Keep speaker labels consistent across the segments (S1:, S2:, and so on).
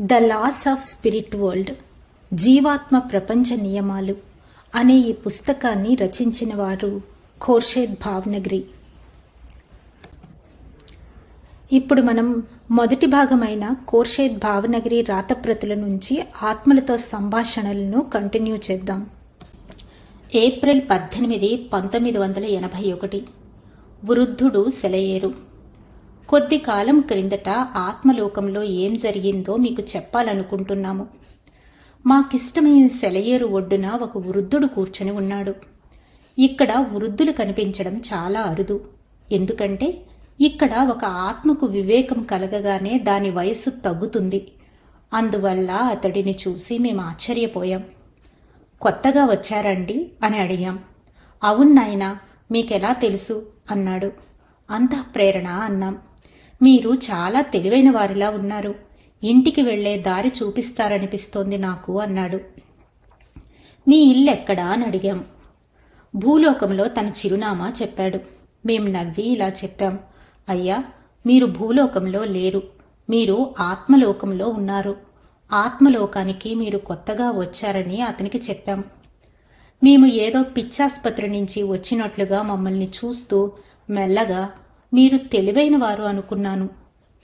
S1: The loss of spirit world జీవాత్మ ప్రపంచ నియమాలు అనే ఈ పుస్తకాన్ని రచించిన వారు ఖోర్షేద్ భావ్నగరి. ఇప్పుడు మనం మొదటి భాగమైన కోర్షేద్ భావనగరి రాతప్రతుల నుంచి ఆత్మలతో సంభాషణలను కంటిన్యూ చేద్దాం. ఏప్రిల్ పద్దెనిమిది పంతొమ్మిది వందల ఎనభై ఒకటి. వృద్ధుడు సెలయేరు. కొద్ది కాలం క్రిందట ఆత్మలోకంలో ఏం జరిగిందో మీకు చెప్పాలనుకుంటున్నాము. మాకిష్టమైన సెలయేరు ఒడ్డున ఒక వృద్ధుడు కూర్చొని ఉన్నాడు. ఇక్కడ వృద్ధులు కనిపించడం చాలా అరుదు. ఎందుకంటే ఇక్కడ ఒక ఆత్మకు వివేకం కలగగానే దాని వయస్సు తగ్గుతుంది. అందువల్ల అతడిని చూసి మేము ఆశ్చర్యపోయాం. కొత్తగా వచ్చారండి అని అడిగాం. అవును నాయనా మీకెలా తెలుసు? అన్నాడు. అంతఃప్రేరణ అన్నాం. మీరు చాలా తెలివైన వారిలా ఉన్నారు. ఇంటికి వెళ్ళే దారి చూపిస్తారనిపిస్తోంది నాకు అన్నాడు. మీ ఇల్లెక్కడా అని అడిగాం. భూలోకంలో తన చిరునామా చెప్పాడు. మేం నవ్వి ఇలా చెప్పాం. అయ్యా మీరు భూలోకంలో లేరు. మీరు ఆత్మలోకంలో ఉన్నారు. ఆత్మలోకానికి మీరు కొత్తగా వచ్చారని అతనికి చెప్పాం. మేము ఏదో పిచ్చాసుపత్రి నుంచి వచ్చినట్లుగా మమ్మల్ని చూస్తూ మెల్లగా మీరు తెలివైన వారు అనుకున్నాను.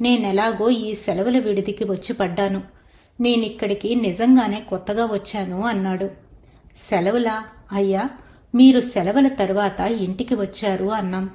S1: నేనెలాగో ఈ సెలవుల విడిదికి వచ్చి పడ్డాను. నేనిక్కడికి నిజంగానే కొత్తగా వచ్చాను అన్నాడు. సెలవులా? అయ్యా మీరు సెలవుల తర్వాత ఇంటికి వచ్చారు అన్నాం.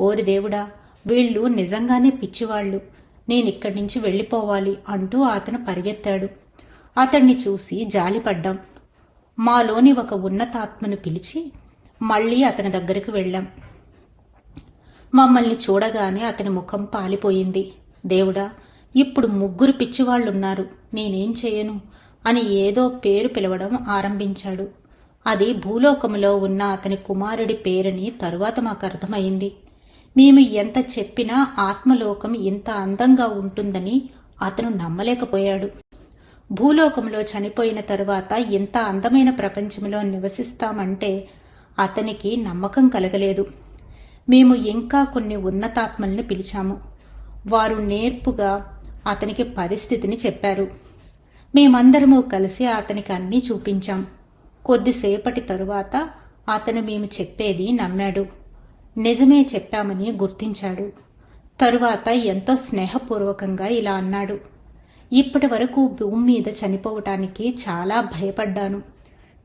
S1: ఓరి దేవుడా వీళ్ళు నిజంగానే పిచ్చివాళ్ళు. నేనిక్కడి నుంచి వెళ్ళిపోవాలి అంటూ అతను పరిగెత్తాడు. అతన్ని చూసి జాలిపడ్డాం. మాలోని ఒక ఉన్నతాత్మను పిలిచి మళ్ళీ అతని దగ్గరకు వెళ్ళాం. మమ్మల్ని చూడగానే అతని ముఖం పాలిపోయింది. దేవుడా ఇప్పుడు ముగ్గురు పిచ్చివాళ్ళున్నారు నేనేం చేయను? అని ఏదో పేరు పిలవడం ఆరంభించాడు. అది భూలోకములో ఉన్న అతని కుమారుడి పేరని తరువాత మాకు అర్థమైంది. మేము ఎంత చెప్పినా ఆత్మలోకం ఇంత అందంగా ఉంటుందని అతను నమ్మలేకపోయాడు. భూలోకంలో చనిపోయిన తరువాత ఇంత అందమైన ప్రపంచంలో నివసిస్తామంటే అతనికి నమ్మకం కలగలేదు. మేము ఇంకా కొన్ని ఉన్నతాత్మల్ని పిలిచాము. వారు నేర్పుగా అతనికి పరిస్థితిని చెప్పారు. మేమందరము కలిసి అతనికి అన్నీ చూపించాం. కొద్దిసేపటి తరువాత అతను మేము చెప్పేది నమ్మాడు. నిజమే చెప్పామని గుర్తించాడు. తరువాత ఎంతో స్నేహపూర్వకంగా ఇలా అన్నాడు. ఇప్పటి వరకు భూమి మీద చనిపోవటానికి చాలా భయపడ్డాను.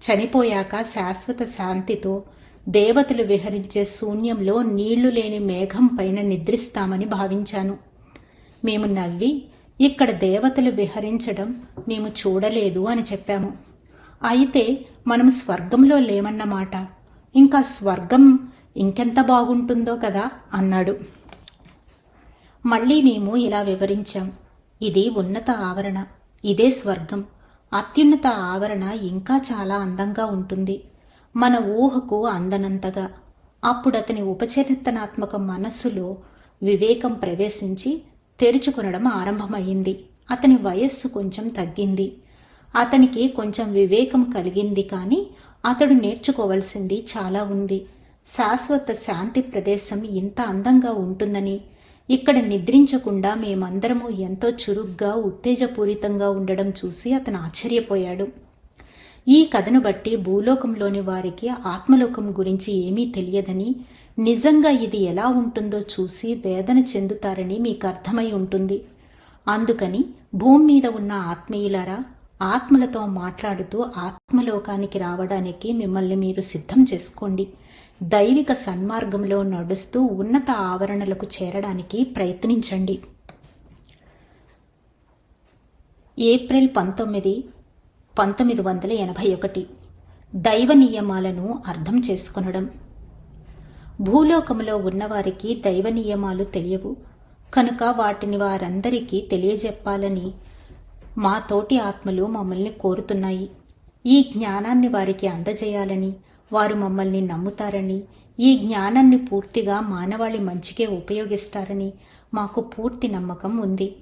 S1: చనిపోయాక శాశ్వత శాంతితో దేవతలు విహరించే శూన్యంలో నీళ్ళు లేని మేఘం పైన నిద్రిస్తామని భావించాను. మేము నవ్వి ఇక్కడ దేవతలు విహరించడం మేము చూడలేదు అని చెప్పాము. అయితే మనం స్వర్గంలో లేమన్నమాట. ఇంకా స్వర్గం ఇంకెంత బాగుంటుందో కదా అన్నాడు. మళ్ళీ మేము ఇలా వివరించాం. ఇది ఉన్నత ఆవరణ ఇదే స్వర్గం. అత్యున్నత ఆవరణ ఇంకా చాలా అందంగా ఉంటుంది. మన ఊహకు అందనంతగా. అప్పుడు అతని ఉపచేతనాత్మక మనస్సులో వివేకం ప్రవేశించి తెరుచుకొనడం ఆరంభమయ్యింది. అతని వయస్సు కొంచెం తగ్గింది. అతనికి కొంచెం వివేకం కలిగింది కానీ అతడు నేర్చుకోవలసింది చాలా ఉంది. శాశ్వత శాంతి ప్రదేశం ఇంత అందంగా ఉంటుందని ఇక్కడ నిద్రించకుండా మేమందరము ఎంతో చురుగ్గా ఉత్తేజపూరితంగా ఉండడం చూసి అతను ఆశ్చర్యపోయాడు. ఈ కథను బట్టి భూలోకంలోని వారికి ఆత్మలోకం గురించి ఏమీ తెలియదని నిజంగా ఇది ఎలా ఉంటుందో చూసి వేదన చెందుతారని మీకు అర్థమై ఉంటుంది. అందుకని భూమి మీద ఉన్న ఆత్మీయులారా ఆత్మలతో మాట్లాడుతూ ఆత్మలోకానికి రావడానికి మిమ్మల్ని మీరు సిద్ధం చేసుకోండి. దైవిక సన్మార్గంలో నడుస్తూ ఉన్నత ఆవరణలకు చేరడానికి ప్రయత్నించండి. ఏప్రిల్ పంతొమ్మిది పంతొమ్మిది వందల ఎనభై ఒకటి. దైవ నియమాలను అర్థం చేసుకొనడం. భూలోకములో ఉన్నవారికి దైవ నియమాలు తెలియవు. కనుక వాటిని వారందరికీ తెలియజెప్పాలని మా తోటి ఆత్మలు మమ్మల్ని కోరుతున్నాయి. ఈ జ్ఞానాన్ని వారికి అందజేయాలని వారు మమ్మల్ని నమ్ముతారని ఈ జ్ఞానాన్ని పూర్తిగా మానవాళి మంచికే ఉపయోగిస్తారని మాకు పూర్తి నమ్మకం ఉంది.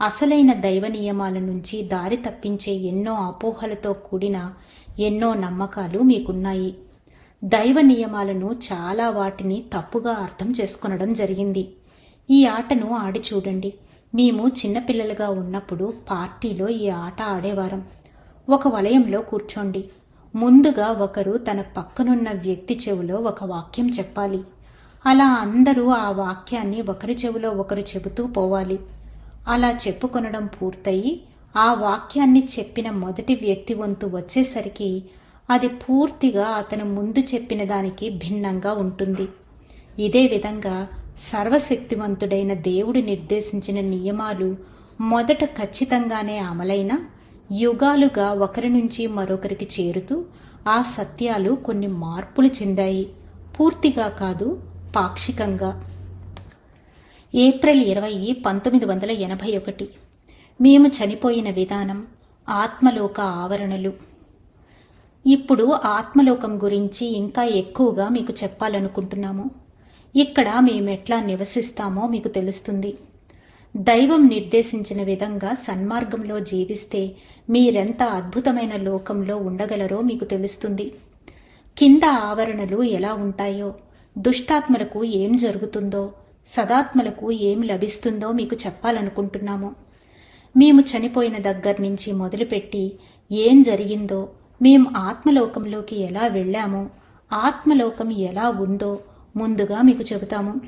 S1: అసలైన దైవ నియమాల నుంచి దారి తప్పించే ఎన్నో అపోహలతో కూడిన ఎన్నో నమ్మకాలు మీకున్నాయి. దైవ నియమాలను చాలా వాటిని తప్పుగా అర్థం చేసుకొనడం జరిగింది. ఈ ఆటను ఆడి చూడండి. మేము చిన్నపిల్లలుగా ఉన్నప్పుడు పార్టీలో ఈ ఆట ఆడేవారం. ఒక వలయంలో కూర్చోండి. ముందుగా ఒకరు తన పక్కనున్న వ్యక్తి చెవిలో ఒక వాక్యం చెప్పాలి. అలా అందరూ ఆ వాక్యాన్ని ఒకరి చెవిలో ఒకరు చెబుతూ పోవాలి. అలా చెప్పుకొనడం పూర్తయి ఆ వాక్యాన్ని చెప్పిన మొదటి వ్యక్తి వంతు వచ్చేసరికి అది పూర్తిగా అతను ముందు చెప్పిన దానికి భిన్నంగా ఉంటుంది. ఇదే విధంగా సర్వశక్తివంతుడైన దేవుడు నిర్దేశించిన నియమాలు మొదట ఖచ్చితంగానే అమలైన యుగాలుగా ఒకరి నుంచి మరొకరికి చేరుతూ ఆ సత్యాలు కొన్ని మార్పులు చెందాయి. పూర్తిగా కాదు పాక్షికంగా. ఏప్రిల్ ఇరవై పంతొమ్మిది వందల ఎనభై ఒకటి. మేము చనిపోయిన విధానం ఆత్మలోక ఆవరణలు. ఇప్పుడు ఆత్మలోకం గురించి ఇంకా ఎక్కువగా మీకు చెప్పాలనుకుంటున్నాము. ఇక్కడ మేము ఎట్లా నివసిస్తామో మీకు తెలుస్తుంది. దైవం నిర్దేశించిన విధంగా సన్మార్గంలో జీవిస్తే మీరెంత అద్భుతమైన లోకంలో ఉండగలరో మీకు తెలుస్తుంది. కింద ఆవరణలు ఎలా ఉంటాయో దుష్టాత్మలకు ఏం జరుగుతుందో సదాత్మలకు ఏమి లభిస్తుందో మీకు చెప్పాలనుకుంటున్నాము. మేము చనిపోయిన దగ్గర నుంచి మొదలుపెట్టి ఏం జరిగిందో మేం ఆత్మలోకంలోకి ఎలా వెళ్ళామో ఆత్మలోకం ఎలా ఉందో ముందుగా మీకు చెబుతాము.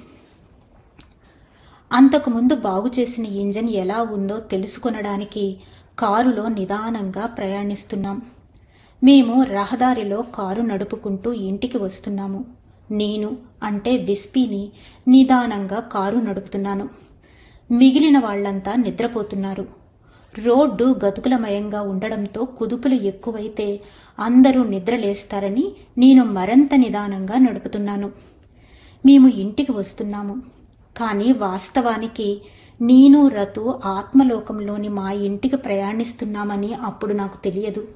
S1: అంతకుముందు బాగు చేసిన ఇంజన్ ఎలా ఉందో తెలుసుకొనడానికి కారులో నిదానంగా ప్రయాణిస్తున్నాం. మేము రహదారిలో కారు నడుపుకుంటూ ఇంటికి వస్తున్నాము. నేను అంటే విస్పీని నిదానంగా కారు నడుపుతున్నాను. మిగిలిన వాళ్ళంతా నిద్రపోతున్నారు. రోడ్డు గతుకులమయంగా ఉండడంతో కుదుపులు ఎక్కువైతే అందరూ నిద్రలేస్తారని నేను మరింత నిదానంగా నడుపుతున్నాను. మేము ఇంటికి వస్తున్నాము. కానీ వాస్తవానికి నేను రతు ఆత్మలోకంలోని మా ఇంటికి ప్రయాణిస్తున్నామని అప్పుడు నాకు తెలియదు.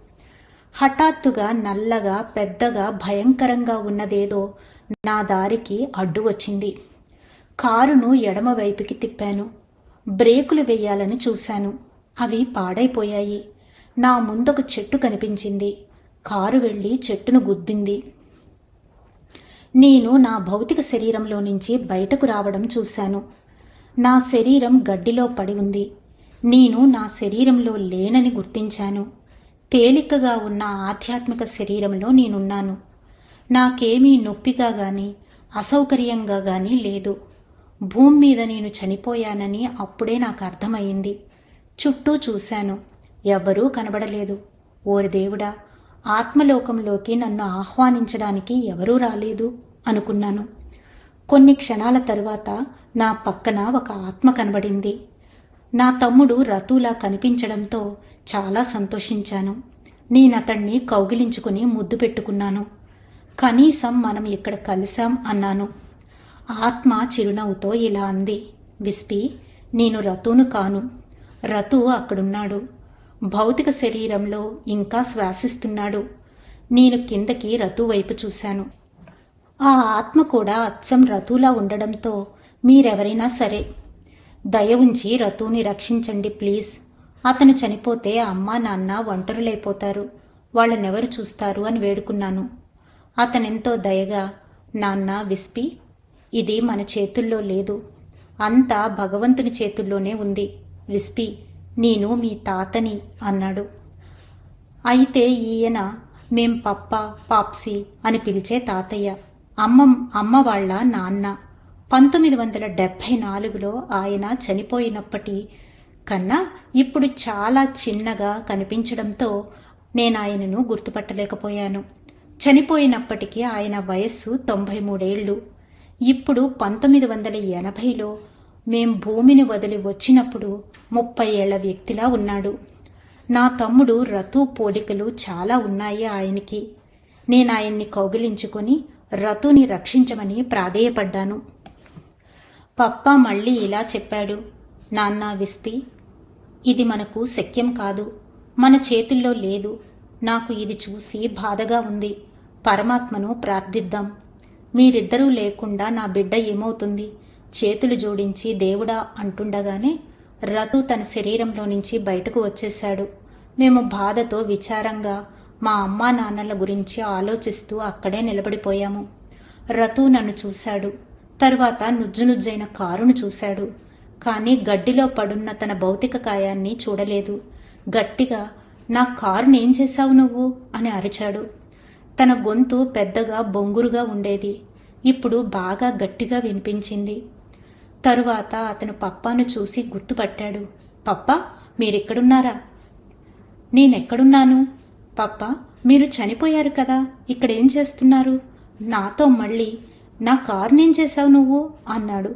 S1: హఠాత్తుగా నల్లగా పెద్దగా భయంకరంగా ఉన్నదేదో నా దారికి అడ్డు వచ్చింది. కారును ఎడమవైపుకి తిప్పాను. బ్రేకులు వేయాలని చూశాను. అవి పాడైపోయాయి. నా ముందొక చెట్టు కనిపించింది. కారు వెళ్ళి చెట్టును గుద్దింది. నేను నా భౌతిక శరీరంలో నుంచి బయటకు రావడం చూశాను. నా శరీరం గడ్డిలో పడి ఉంది. నేను నా శరీరంలో లేనని గుర్తించాను. తేలికగా ఉన్న ఆధ్యాత్మిక శరీరంలో నేనున్నాను. నాకేమీ నొప్పిగా గాని అసౌకర్యంగా గాని లేదు. భూమి మీద నేను చనిపోయానని అప్పుడే నాకు అర్థమైంది చుట్టూ చూశాను. ఎవ్వరూ కనబడలేదు. ఓరి దేవుడా ఆత్మలోకంలోకి నన్ను ఆహ్వానించడానికి ఎవరూ రాలేదు అనుకున్నాను. కొన్ని క్షణాల తరువాత నా పక్కన ఒక ఆత్మ కనబడింది. నా తమ్ముడు రతులా కనిపించడంతో చాలా సంతోషించాను. నేనతణ్ణి కౌగిలించుకుని ముద్దు పెట్టుకున్నాను. కనీసం మనం ఇక్కడ కలిశాం అన్నాను. ఆత్మ చిరునవ్వుతో ఇలా అంది. విస్పి నేను రతును కాను. రతు అక్కడున్నాడు. భౌతిక శరీరంలో ఇంకా శ్వాసిస్తున్నాడు. నేను కిందకి రతు వైపు చూశాను. ఆ ఆత్మ కూడా అచ్చం రతులా ఉండడంతో మీరెవరైనా సరే దయ ఉంచి రతుని రక్షించండి ప్లీజ్. అతను చనిపోతే అమ్మ నాన్న ఒంటరులైపోతారు. వాళ్ళనెవరు చూస్తారు అని వేడుకున్నాను. అతనెంతో దయగా నాన్న విస్పి ఇది మన చేతుల్లో లేదు. అంతా భగవంతుని చేతుల్లోనే ఉంది. విస్పి నేను మీ తాతని అన్నాడు. అయితే ఈయన మేం పప్ప పాప్సీ అని పిలిచే తాతయ్య అమ్మ అమ్మ వాళ్ళ నాన్న. పంతొమ్మిది వందల డెబ్భై నాలుగులో ఆయన చనిపోయినప్పటి కన్నా ఇప్పుడు చాలా చిన్నగా కనిపించడంతో నేను ఆయనను గుర్తుపట్టలేకపోయాను. చనిపోయినప్పటికీ ఆయన వయస్సు తొంభై మూడేళ్ళు ఇప్పుడు పంతొమ్మిది వందల ఎనభైలో మేం భూమిని వదిలి వచ్చినప్పుడు ముప్పై ఏళ్ళ వ్యక్తిలా ఉన్నాడు. నా తమ్ముడు రతు పోలికలు చాలా ఉన్నాయి ఆయనకి. నేను ఆయన్ని కౌగిలించుకొని రతుని రక్షించమని ప్రాధేయపడ్డాను. పప్ప మళ్ళీ ఇలా చెప్పాడు. నాన్న విస్పి ఇది మనకు శక్యం కాదు. మన చేతుల్లో లేదు. నాకు ఇది చూసి బాధగా ఉంది. పరమాత్మను ప్రార్థిద్దాం. మీరిద్దరూ లేకుండా నా బిడ్డ ఏమవుతుంది? చేతులు జోడించి దేవుడా అంటుండగానే రతు తన శరీరంలో నుంచి బయటకు వచ్చేశాడు. మేము బాధతో విచారంగా మా అమ్మా నాన్నల గురించి ఆలోచిస్తూ అక్కడే నిలబడిపోయాము. రతు నన్ను చూశాడు. తరువాత నుజ్జునుజ్జైన కారును చూశాడు. కానీ గడ్డిలో పడున్న తన భౌతిక కాయాన్ని చూడలేదు. గట్టిగా నా కారునేం ఏం చేశావు నువ్వు? అని అరిచాడు. తన గొంతు పెద్దగా బొంగురుగా ఉండేది. ఇప్పుడు బాగా గట్టిగా వినిపించింది. తరువాత అతను పప్పాను చూసి గుర్తుపట్టాడు. పప్పా మీరెక్కడున్నారా? నేనెక్కడున్నాను? పప్ప మీరు చనిపోయారు కదా ఇక్కడ ఏం చేస్తున్నారు? నాతో మళ్ళీ నా కారునేం చేశావు నువ్వు? అన్నాడు.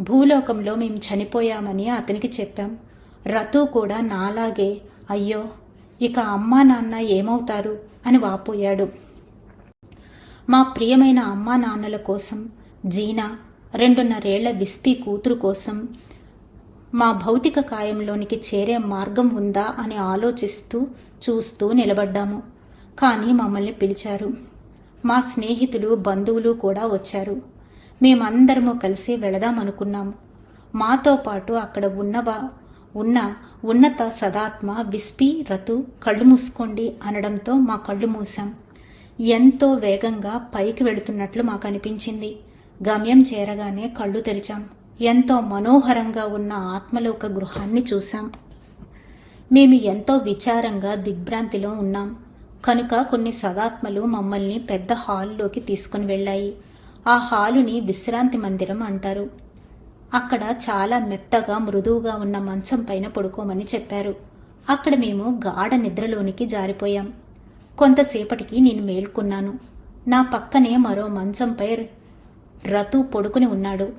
S1: భూలోకంలో మేము చనిపోయామని అతనికి చెప్పాం. రతు కూడా నాలాగే అయ్యో ఇక అమ్మా నాన్న ఏమవుతారు? అని వాపోయాడు. మా ప్రియమైన అమ్మా నాన్నల కోసం జీనా రెండున్నరేళ్ళ విస్పీ కూతురు కోసం మా భౌతిక కాయంలోనికి చేరే మార్గం ఉందా అని ఆలోచిస్తూ చూస్తూ నిలబడ్డాము. కానీ మమ్మల్ని పిలిచారు. మా స్నేహితులు బంధువులు కూడా వచ్చారు. మేమందరము కలిసి వెళదామనుకున్నాము మాతో పాటు అక్కడ ఉన్నవా ఉన్న ఉన్నత సదాత్మ విస్పి రతు కళ్ళు మూసుకోండి అనడంతో మా కళ్ళు మూసాం ఎంతో వేగంగా పైకి వెళుతున్నట్లు మాకు అనిపించింది గమ్యం చేరగానే కళ్ళు తెరిచాం. ఎంతో మనోహరంగా ఉన్న ఆత్మలోక గృహాన్ని చూశాం. మేము ఎంతో విచారంగా దిగ్భ్రాంతిలో ఉన్నాం. కనుక కొన్ని సదాత్మలు మమ్మల్ని పెద్ద హాల్లోకి తీసుకుని వెళ్ళాయి. ఆ హాలుని విశ్రాంతి మందిరం అంటారు. అక్కడ చాలా మెత్తగా మృదువుగా ఉన్న మంచం పైన పడుకోమని చెప్పారు. అక్కడ మేము గాఢ నిద్రలోనికి జారిపోయాం. కొంతసేపటికి నేను మేల్కొన్నాను. నా పక్కనే మరో మంచంపై రతు పొడుకుని ఉన్నాడు.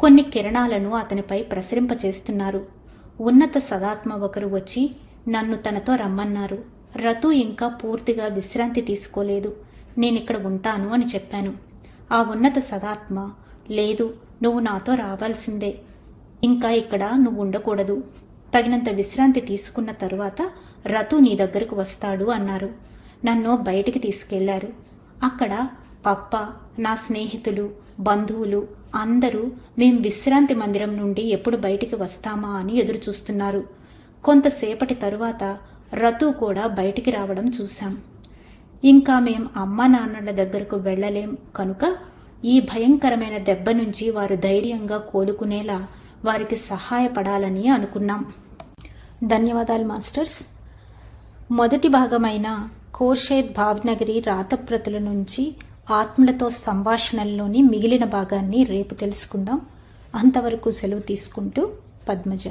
S1: కొన్ని కిరణాలను అతనిపై ప్రసరింపచేస్తున్నారు. ఉన్నత సదాత్మ ఒకరు వచ్చి నన్ను తనతో రమ్మన్నారు. రతు ఇంకా పూర్తిగా విశ్రాంతి తీసుకోలేదు. నేనిక్కడ ఉంటాను అని చెప్పాను. ఆ ఉన్నత సదాత్మ లేదు నువ్వు నాతో రావాల్సిందే. ఇంకా ఇక్కడ నువ్వు ఉండకూడదు. తగినంత విశ్రాంతి తీసుకున్న తరువాత రతు నీ దగ్గరకు వస్తాడు అన్నారు. నన్ను బయటికి తీసుకెళ్ళారు. అక్కడ పప్ప నా స్నేహితులు బంధువులు అందరూ మేం విశ్రాంతి మందిరం నుండి ఎప్పుడు బయటికి వస్తామా అని ఎదురు చూస్తున్నారు కొంతసేపటి తరువాత రతు కూడా బయటికి రావడం చూశాం. ఇంకా మేం అమ్మ నాన్నల దగ్గరకు వెళ్ళలేం కనుక ఈ భయంకరమైన దెబ్బ నుంచి వారు ధైర్యంగా కోలుకునేలా వారికి సహాయపడాలని అనుకున్నాం. ధన్యవాదాలు మాస్టర్స్. మొదటి భాగమైన ఖోర్షేద్ భావ్నగరి రాతప్రతుల నుంచి ఆత్మలతో సంభాషణల్లోని మిగిలిన భాగాన్ని రేపు తెలుసుకుందాం. అంతవరకు సెలవు తీసుకుంటూ పద్మజ.